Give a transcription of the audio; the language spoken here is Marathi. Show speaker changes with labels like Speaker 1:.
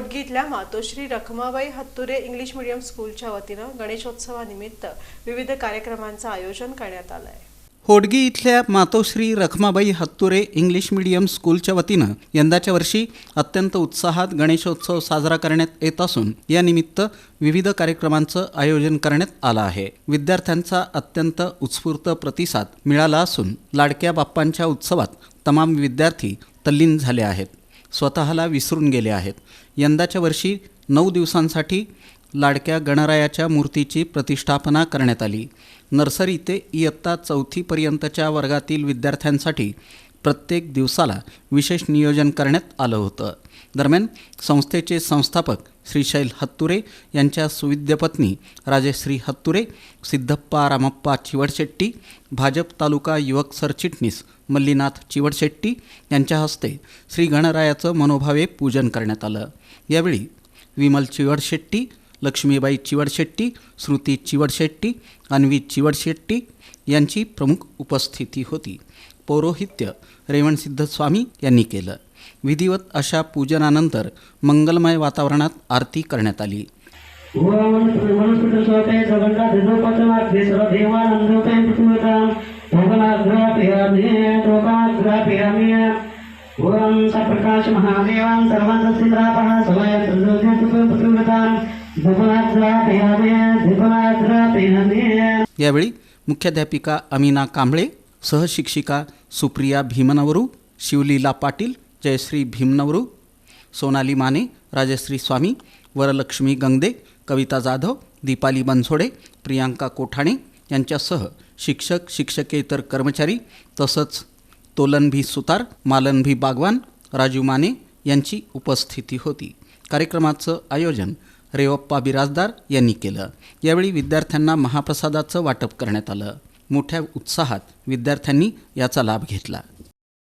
Speaker 1: इथल्या मातोश्री रखमाबाई हत्तुरे इंग्लिश मीडियम स्कूलच्या वतीनं गणेशोत्सवानिमित्त विविध कार्यक्रमांचं आयोजन करण्यात आलं आहे
Speaker 2: होडगी इथल्या मातोश्री रखमाबाई हत्तुरे इंग्लिश मीडियम स्कूलच्या वतीनं यंदाच्या वर्षी अत्यंत उत्साहात गणेशोत्सव साजरा करण्यात येत असून यानिमित्त विविध कार्यक्रमांचं आयोजन करण्यात आलं आहे. विद्यार्थ्यांचा अत्यंत उत्स्फूर्त प्रतिसाद मिळाला असून लाडक्या बाप्पांच्या उत्सवात तमाम विद्यार्थी तल्लीन झाले आहेत. स्वतःला विसरून गेले आहेत. यंदाच्या वर्षी नऊ दिवसांसाठी लाडक्या गणरायाच्या मूर्तीची प्रतिष्ठापना करण्यात आली. नर्सरी ते इयत्ता चौथीपर्यंतच्या वर्गातील विद्यार्थ्यांसाठी प्रत्येक दिवसाला विशेष नियोजन करण्यात आलं होतं. दरम्यान संस्थेचे संस्थापक श्रीशैल हत्तुरे यांच्या सुविद्य पत्नी राजश्री हत्तुरे सिद्धप्पा रामप्पा चिवडशेट्टी भाजप तालुका युवक सरचिटणीस मल्लीनाथ चिवडशेट्टी यांच्या हस्ते श्री गणरायाचं मनोभावे पूजन करण्यात आलं. यावेळी विमल चिवडशेट्टी लक्ष्मीबाई चिवडशेट्टी श्रुती चिवडशेट्टी अन्वी चिवडशेट्टी यांची प्रमुख उपस्थिती होती. पौरोहित्य रेवणसिद्ध स्वामी यांनी केलं. विधिवत अशा पूजनानंतर मंगलमय वातावरणात आरती करण्यात आली.
Speaker 3: ओम सप्रकाश महादेवान्
Speaker 2: यावेळी मुख्याध्यापिका अमिना कांबळे सहशिक्षिका सुप्रिया भीमनवरू शिवलीला पाटील जयश्री भीमनवरू सोनाली माने राजश्री स्वामी वरलक्ष्मी गंगदे कविता जाधव दीपाली बनसोडे प्रियांका कोठाणे यांच्यासह शिक्षक शिक्षकेतर कर्मचारी तसंच तोलनभी सुतार मालनभी बागवान राजू माने यांची उपस्थिती होती कार्यक्रमाचं आयोजन रेवप्पा बिराजदार यांनी केलं यावेळी विद्यार्थ्यांना महाप्रसादाचं वाटप करण्यात आलं मोठ्या उत्साहात विद्यार्थ्यांनी याचा लाभ घेतला.